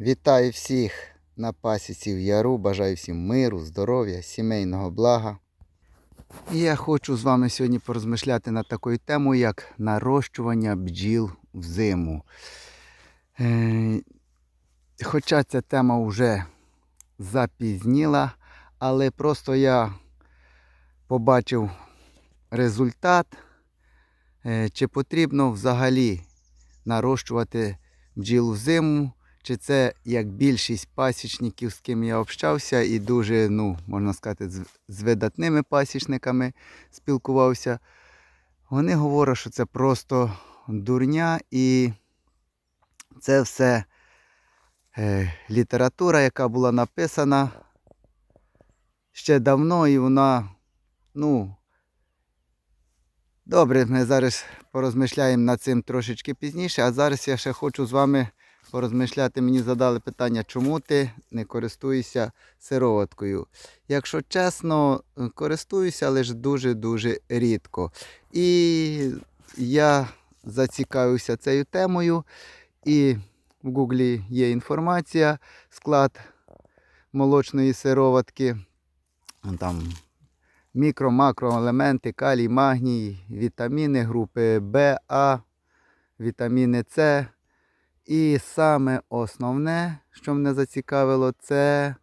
Вітаю всіх на пасіці в Яру. Бажаю всім миру, здоров'я, сімейного блага. І я хочу з вами сьогодні порозмишляти над такою темою, як нарощування бджіл взиму. Е, Хоча ця тема вже запізніла, але просто я побачив результат, е, чи потрібно взагалі нарощувати бджіл взиму, чи це як більшість пасічників, з ким я общався, і дуже, ну, можна сказати, з, видатними пасічниками спілкувався. Вони говорять, що це просто дурня і це все е, література, яка була написана ще давно, і вона, ну, добре, ми зараз порозмишляємо над цим трошечки пізніше, а зараз я ще хочу з вами порозмишляти. Мені задали питання, чому ти не користуєшся сироваткою. Якщо чесно, користуюся, ж дуже-дуже рідко. І я зацікавився цією темою. І в Гуглі є інформація, склад молочної сироватки. Там мікро-макроелементи, калій, магній, вітаміни групи В, А, вітаміни С. І саме основне, що мене зацікавило, це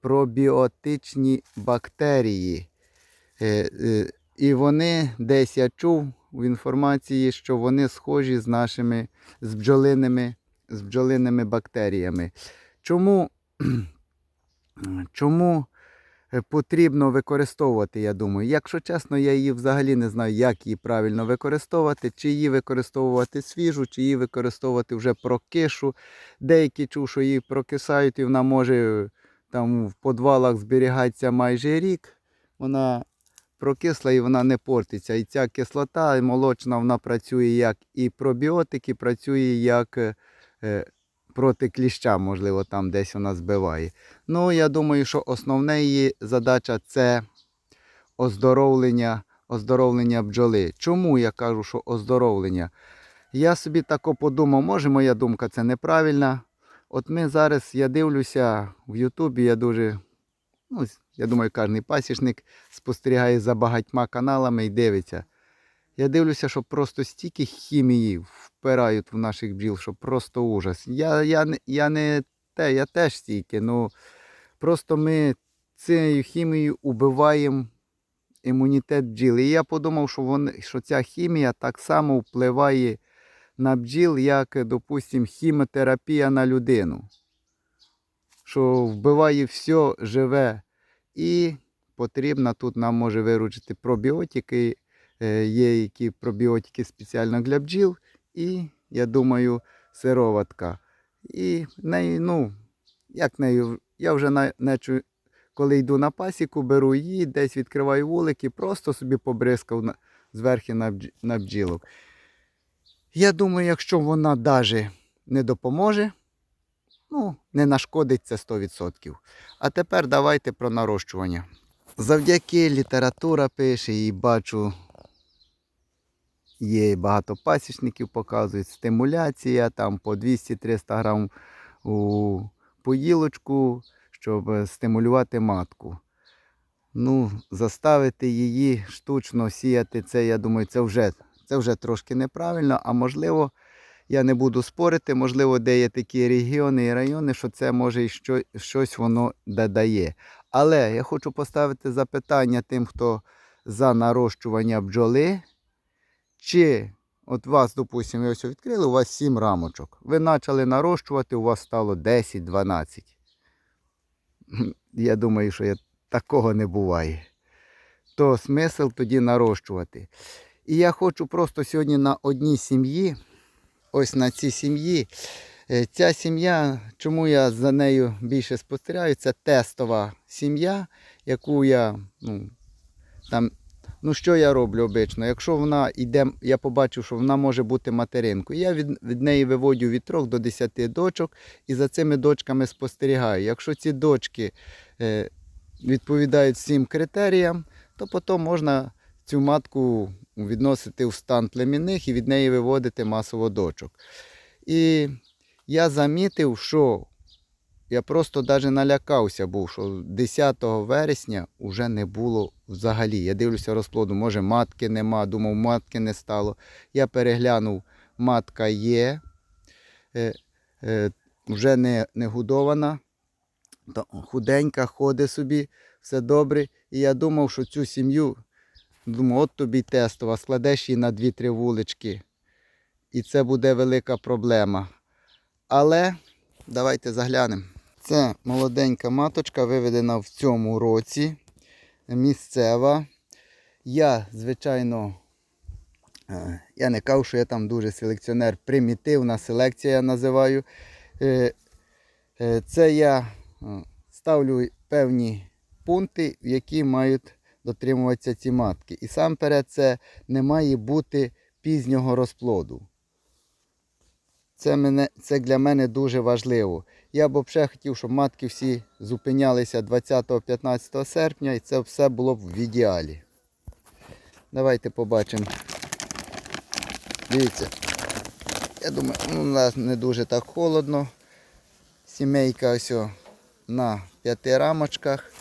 пробіотичні бактерії. Е, е, І вони десь я чув в інформації, що вони схожі з нашими з бджолиними, з бджолиними бактеріями. Чому, чому потрібно використовувати, я думаю. Якщо чесно, я її взагалі не знаю, як її правильно використовувати, чи її використовувати свіжу, чи її використовувати вже прокишу. Деякі чув, що її прокисають, і вона може там в подвалах зберігатися майже рік. Вона прокисла і вона не портиться. І ця кислота молочна вона працює як і пробіотики, працює як е, проти кліща, можливо, там десь вона збиває. Ну, я думаю, що основна її задача це оздоровлення, оздоровлення бджоли. Чому я кажу, що оздоровлення? Я собі тако подумав, може моя думка це неправильна. От ми зараз, я дивлюся в Ютубі, я дуже, ну, я думаю, кожен пасічник спостерігає за багатьма каналами і дивиться. Я дивлюся, що просто стільки хімії впирають в наших бджіл, що просто ужас. Я, я, я не те, я теж стільки, ну просто ми цією хімією убиваємо імунітет бджіл. І я подумав, що, вони, що ця хімія так само впливає на бджіл, як, допустимо, хімотерапія на людину. Що вбиває все живе. І потрібно тут нам може виручити пробіотики. Е, Є які пробіотики спеціально для бджіл. І, я думаю, сироватка. І нею, ну, як нею, я вже на, нечу, коли йду на пасіку, беру її, десь відкриваю вулики, просто собі побризкав на, зверху на, на бджілок. Я думаю, якщо вона навіть не допоможе, ну, не нашкодить це 100%. А тепер давайте про нарощування. Завдяки література пише і бачу, є багато пасічників, показують стимуляція там по 200-300 грам у поїлочку, щоб е, стимулювати матку. Ну, заставити її штучно сіяти, це, я думаю, це вже, це вже трошки неправильно, а можливо, я не буду спорити, можливо, де є такі регіони і райони, що це може і що, щось воно додає. Але я хочу поставити запитання тим, хто за нарощування бджоли. Чи от вас, допустимо, ви ось відкрили, у вас 7 рамочок. Ви почали нарощувати, у вас стало 10-12. Я думаю, що я, такого не буває. То смисл тоді нарощувати. І я хочу просто сьогодні на одній сім'ї, ось на цій сім'ї. Е, Ця сім'я, чому я за нею більше спостерігаю, це тестова сім'я, яку я ну, там Ну, що я роблю обично? Якщо вона йде, я побачив, що вона може бути материнкою, я від, від неї виводю від 3 до 10 дочок і за цими дочками спостерігаю. Якщо ці дочки е, відповідають всім критеріям, то потім можна цю матку відносити в стан племінних і від неї виводити масово дочок. І я замітив, що я просто навіть налякався був, що 10 вересня вже не було взагалі. Я дивлюся розплоду, може матки нема, думав, матки не стало. Я переглянув, матка є, е, е, вже не, не годована, худенька, ходить собі, все добре. І я думав, що цю сім'ю, думаю, от тобі тестова, складеш її на 2-3 вулички. І це буде велика проблема. Але давайте заглянемо. Це молоденька маточка, виведена в цьому році. Місцева. Я, звичайно, е, я не кажу, що я там дуже селекціонер. Примітивна селекція я називаю. Е, е, Це я ставлю певні пункти, які мають дотримуватися ці матки. І сам перед це не має бути пізнього розплоду. Це, мене, це для мене дуже важливо. Я б взагалі хотів, щоб матки всі зупинялися 20-15 серпня і це все було б в ідеалі. Давайте побачимо. Дивіться. Я думаю, ну, у нас не дуже так холодно. Сімейка ось на п'яти рамочках.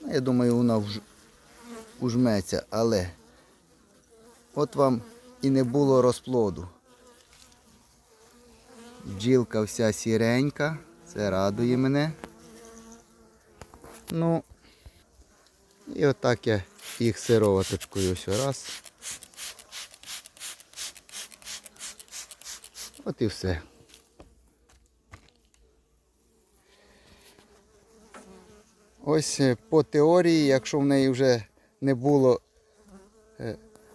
Ну, я думаю, вона вж... ужметься, але от вам і не було розплоду. Бджілка вся сіренька, це радує мене. Ну, і отак я їх сироваточкою ось раз. От і все. Ось е, по теорії, якщо в неї вже не було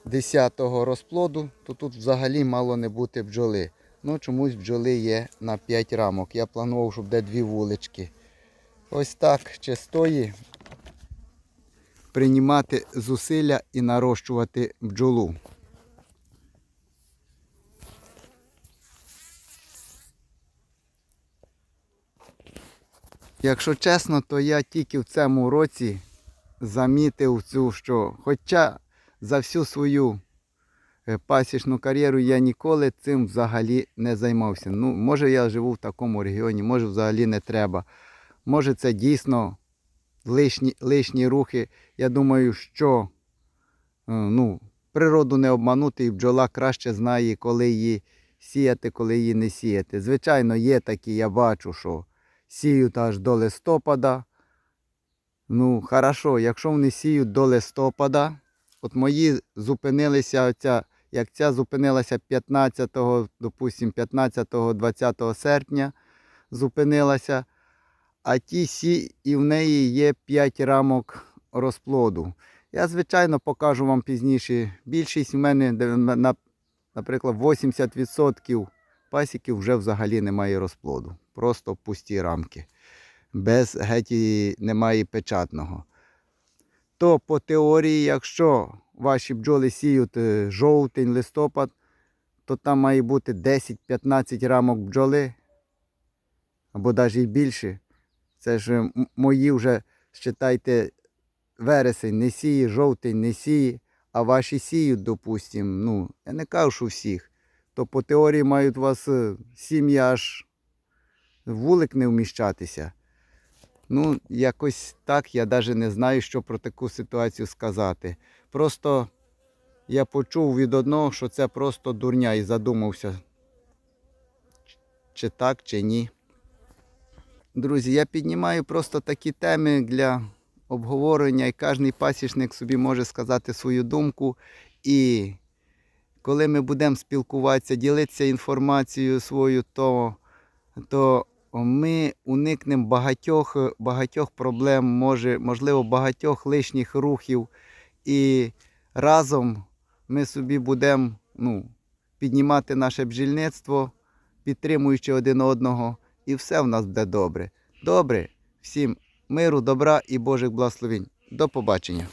10-го розплоду, то тут взагалі мало не бути бджоли. Ну, чомусь бджоли є на 5 рамок. Я планував, щоб де дві вулички. Ось так чистої приймати зусилля і нарощувати бджолу. Якщо чесно, то я тільки в цьому році замітив цю, що хоча за всю свою пасічну кар'єру я ніколи цим взагалі не займався. Ну, може я живу в такому регіоні, може взагалі не треба. Може це дійсно лишні, лишні рухи. Я думаю, що е, ну, природу не обманути, і бджола краще знає, коли її сіяти, коли її не сіяти. Звичайно, є такі, я бачу, що сіють аж до листопада. Ну, хорошо, якщо вони сіють до листопада, от мої зупинилися, оця, як ця зупинилася 15, допустим, 15-20 серпня, зупинилася, а ті сі, і в неї є 5 рамок розплоду. Я, звичайно, покажу вам пізніше. Більшість в мене, наприклад, 80% пасіків вже взагалі немає розплоду. Просто пусті рамки. Без геть і немає печатного. То по теорії, якщо ваші бджоли сіють е, жовтень, листопад, то там має бути 10-15 рамок бджоли, або навіть і більше. Це ж мої вже, считайте, вересень не сіє, жовтень не сіє, а ваші сіють, допустим, ну, я не кажу, що всіх, то по теорії мають у вас е, сім'ї аж вулик не вміщатися. Ну, якось так, я навіть не знаю, що про таку ситуацію сказати. Просто я почув від одного, що це просто дурня і задумався, чи так, чи ні. Друзі, я піднімаю просто такі теми для обговорення, і кожен пасічник собі може сказати свою думку. І коли ми будемо спілкуватися, ділитися інформацією свою, то, то ми уникнемо багатьох, багатьох проблем, може, можливо, багатьох лишніх рухів. І разом ми собі будемо ну, піднімати наше бджільництво, підтримуючи один одного, і все в нас буде добре. Добре, всім миру, добра і Божих благословень. До побачення.